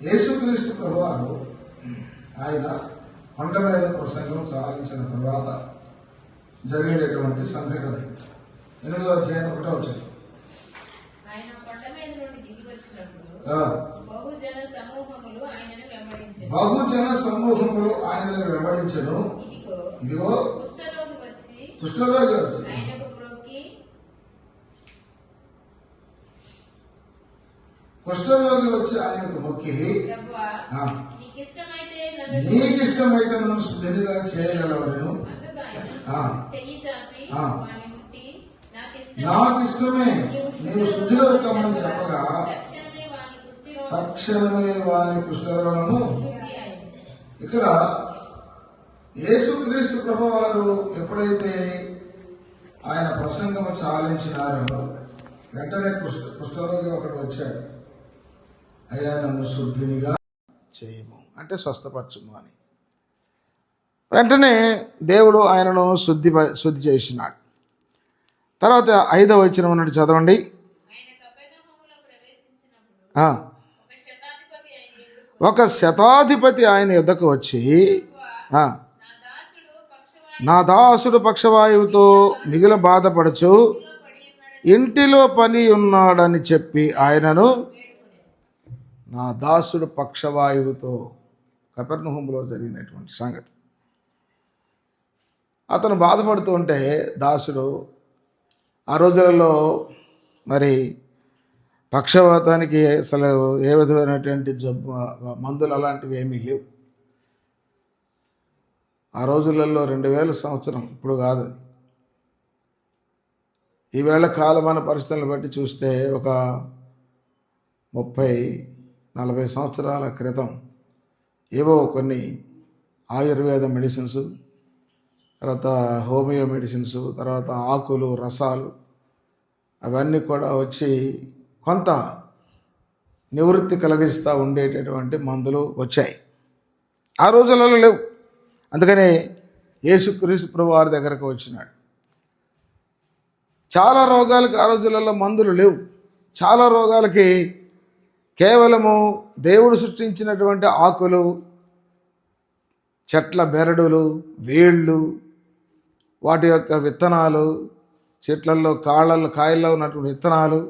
యేసుక్రీస్తు ప్రభువారు ఆయన కొండ మీద ప్రసంగం సాగించిన తర్వాత జరిగేటటువంటి సంఘటన. ఎనిమిదో అధ్యాయం ఒకటో వచ్చింది బహుజన సమూహములు ఆయనను వెంబడించను. ఇదిగో ఇదిగో కుష్ఠరోగి వచ్చి కుష్ఠరోగి వచ్చి ఆయనకు మ్రొక్కి కుష్ఠరోగి వచ్చి ఆయనకు మొక్కి నీకు ఇష్టమైతే. వాని ముట్టి నాకిష్టమే. నాకు ఇష్టమే నీవు శుద్ధిలో కమ్మని చెప్పగా. తక్షణమే వారి అయింది ఇక్కడ యేసుక్రీస్తు ప్రభువారు ఎప్పుడైతే ఆయన ప్రసంగము చాలించినారో వెంటనే కుష్ఠరోగి ఒకడు వచ్చాడు. అయా నన్ను శుద్ధినిగా చేయము. అంటే స్వస్థపరచుము అని. వెంటనే దేవుడు ఆయనను శుద్ధి శుద్ధి చేసినాడు. తర్వాత ఐదవ వచ్చిన ఉన్నట్టు చదవండి. ఒక శతాధిపతి ఆయన యుద్ధకు వచ్చి నా దాసుడు పక్షవాయువుతో మిగిల బాధపడుచు ఇంటిలో పని ఉన్నాడని చెప్పి ఆయనను నా దాసుడు పక్షవాయువుతో కపెర్నహూములో జరిగినటువంటి సంగతి. అతను బాధపడుతూ ఉంటే దాసుడు ఆ రోజులలో మరి పక్షవాతానికి అసలు ఏ విధమైనటువంటి జబ్బు మందులు అలాంటివి ఏమీ లేవు. ఆ రోజులలో రెండు వేల సంవత్సరం ఇప్పుడు కాదు. ఈవేళ కాలమాన పరిస్థితులను బట్టి చూస్తే ఒక ముప్పై నలభై సంవత్సరాల క్రితం ఏవో కొన్ని ఆయుర్వేద మెడిసిన్స్ తర్వాత హోమియో మెడిసిన్స్ తర్వాత ఆకులు రసాలు అవన్నీ కూడా వచ్చి కొంత నివృత్తి కలిగిస్తూ ఉండేటటువంటి మందులు వచ్చాయి. ఆ రోజులలో లేవు. అందుకనే యేసుక్రీస్తు ప్రభు వారి దగ్గరకు వచ్చినాడు. చాలా రోగాలకు ఆ రోజులలో మందులు లేవు. చాలా రోగాలకి కేవలము దేవుడు సృష్టించినటువంటి ఆకులు చెట్ల బెరడులు వేళ్ళు వాటి యొక్క విత్తనాలు చెట్లలో కాళ్ళల్లో కాయల్లో ఉన్నటువంటి విత్తనాలు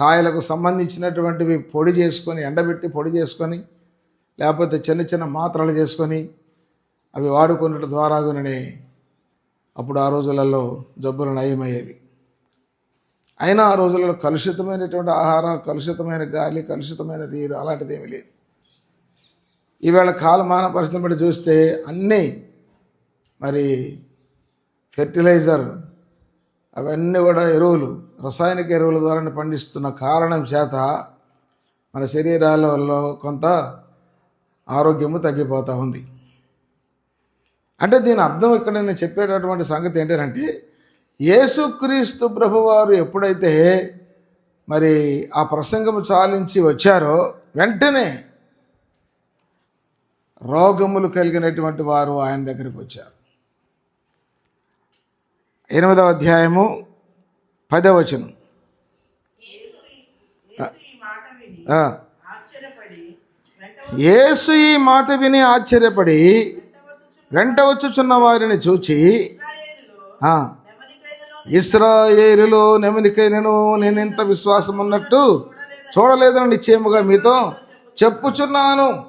కాయలకు సంబంధించినటువంటివి పొడి చేసుకొని ఎండబెట్టి పొడి చేసుకొని లేకపోతే చిన్న చిన్న మాత్రలు చేసుకొని అవి వాడుకున్నట్టు ద్వారాగుననే అప్పుడు ఆ రోజులలో జబ్బులు నయమయ్యేవి. అయినా ఆ రోజులలో కలుషితమైనటువంటి ఆహారం కలుషితమైన గాలి కలుషితమైన నీరు అలాంటిది ఏమీ లేదు. ఈవేళ కాలమాన పరిస్థితిని బట్టి చూస్తే అన్నీ మరి ఫెర్టిలైజర్ అవన్నీ కూడా ఎరువులు రసాయనిక ఎరువుల ద్వారా పండిస్తున్న కారణం చేత మన శరీరాలలో కొంత ఆరోగ్యము తగ్గిపోతూ ఉంది. అంటే దీని అర్థం ఇక్కడ నేను చెప్పేటటువంటి సంగతి ఏంటంటే యేసుక్రీస్తు ప్రభువారు ఎప్పుడైతే మరి ఆ ప్రసంగము చాలించి వచ్చారో వెంటనే రోగములు కలిగినటువంటి వారు ఆయన దగ్గరికి వచ్చారు. ఎనిమిదవ అధ్యాయము పదవచనం యేసు ఈ మాట విని ఆశ్చర్యపడి వెంట వచ్చుచున్న వారిని చూచి ఆ, ఇస్రాయేలులో నెమనికైనను నేను ఇంత విశ్వాసం ఉన్నట్టు చూడలేదని నిశ్చయముగా మీతో చెప్పుచున్నాను.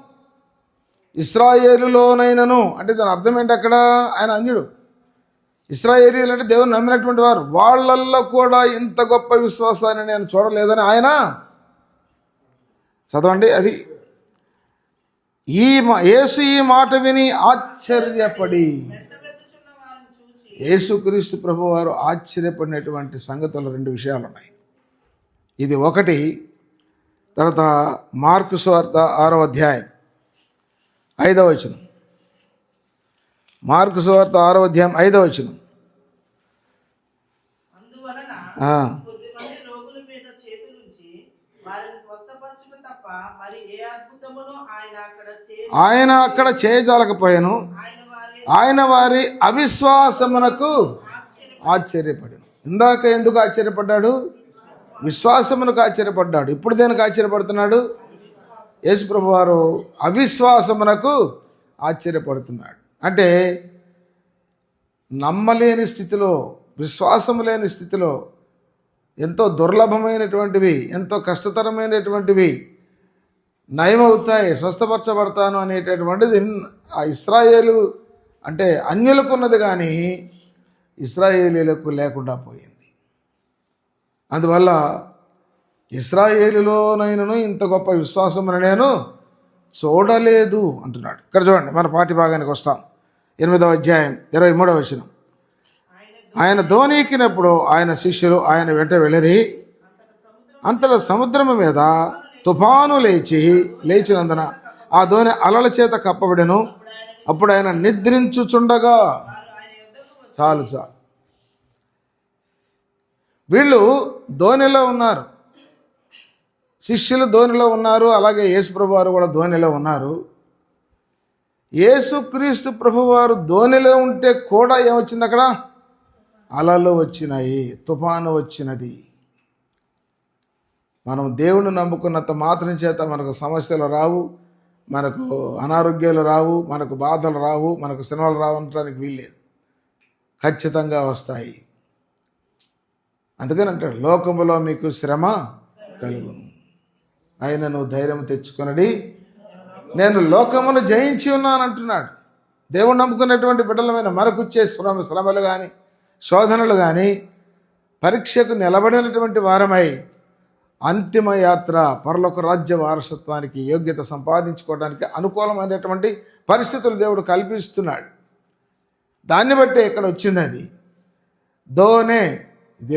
ఇస్రాయేలులోనైనను అంటే దాని అర్థం ఏంటి అక్కడ? ఆయన అన్యుడు. ఇస్రాయేలీలు అంటే దేవుని నమ్మినటువంటి వారు. వాళ్ళల్లో కూడా ఇంత గొప్ప విశ్వాసాన్ని నేను చూడలేదని ఆయన చదవండి. అది ఈ మా యేసు ఈ మాట విని ఆశ్చర్యపడి యేసుక్రీస్తు ప్రభు వారు ఆశ్చర్యపడినటువంటి సంగతులు రెండు విషయాలు ఉన్నాయి ఇది ఒకటి తర్వాత మార్కు స్వార్థ ఆరో అధ్యాయం ఐదవ వచనం. మార్కు స్వార్థ ఆరో అధ్యాయం ఐదవ వచనం. ఆయన అక్కడ చేయజాలకపోయాను. ఆయన వారి అవిశ్వాసమునకు ఆశ్చర్యపడను. ఇందాక ఎందుకు ఆశ్చర్యపడ్డాడు? విశ్వాసమునకు ఆశ్చర్యపడ్డాడు. ఇప్పుడు దేనికి ఆశ్చర్యపడుతున్నాడు? యేసుప్రభు వారు అవిశ్వాసమునకు ఆశ్చర్యపడుతున్నాడు. అంటే నమ్మలేని స్థితిలో విశ్వాసం లేని స్థితిలో ఎంతో దుర్లభమైనటువంటివి ఎంతో కష్టతరమైనటువంటివి నయమవుతాయి స్వస్థపరచబడతాను అనేటటువంటిది ఆ ఇస్రాయేలు అంటే అన్యులకు ఉన్నది కానీ ఇస్రాయేలీలకు లేకుండా పోయింది. అందువల్ల ఇస్రాయేలులోనైనను ఇంత గొప్ప విశ్వాసం నేను చూడలేదు అంటున్నాడు. ఇక్కడ చూడండి మన పాటి భాగానికి వస్తాం. ఎనిమిదవ అధ్యాయం ఇరవై మూడవ వచనం. ఆయన ధోనీకినప్పుడు ఆయన శిష్యులు ఆయన వెంట వెళ్ళరి. అంతట సముద్రము మీద తుఫాను లేచి లేచినందున ఆ ధోని అలల చేత కప్పబడెను. అప్పుడు ఆయన నిద్రించుచుండగా చాలు చాలు. వీళ్ళు ధోనిలో ఉన్నారు. శిష్యులు ధోనిలో ఉన్నారు. అలాగే యేసుప్రభు వారు కూడా ధోనిలో ఉన్నారు. యేసుక్రీస్తు ప్రభువారు ధోనిలో ఉంటే కూడా ఏమొచ్చింది అక్కడ? అలలు వచ్చినాయి తుఫాను వచ్చినది. మనం దేవుని నమ్ముకున్నంత మాత్రం చేత మనకు సమస్యలు రావు. మనకు అనారోగ్యాలు రావు మనకు బాధలు రావు మనకు సినిమాలు రావు అనడానికి వీల్లేదు. ఖచ్చితంగా వస్తాయి. అందుకని అంటాడు లోకములో మీకు శ్రమ కలుగును. ఆయన నువ్వు ధైర్యం తెచ్చుకునడి. నేను లోకమును జయించి ఉన్నాను అంటున్నాడు దేవుడు నమ్ముకున్నటువంటి బిడ్డలమైన మనకుచ్చే శ్రమ శ్రమలు కానీ శోధనలు కానీ పరీక్షకు నిలబడినటువంటి వారమై అంతిమ యాత్ర పరలోక రాజ్య వారసత్వానికి యోగ్యత సంపాదించుకోవడానికి అనుకూలమైనటువంటి పరిస్థితులు దేవుడు కల్పిస్తున్నాడు. దాన్ని బట్టే ఇక్కడ వచ్చింది అది. దోనే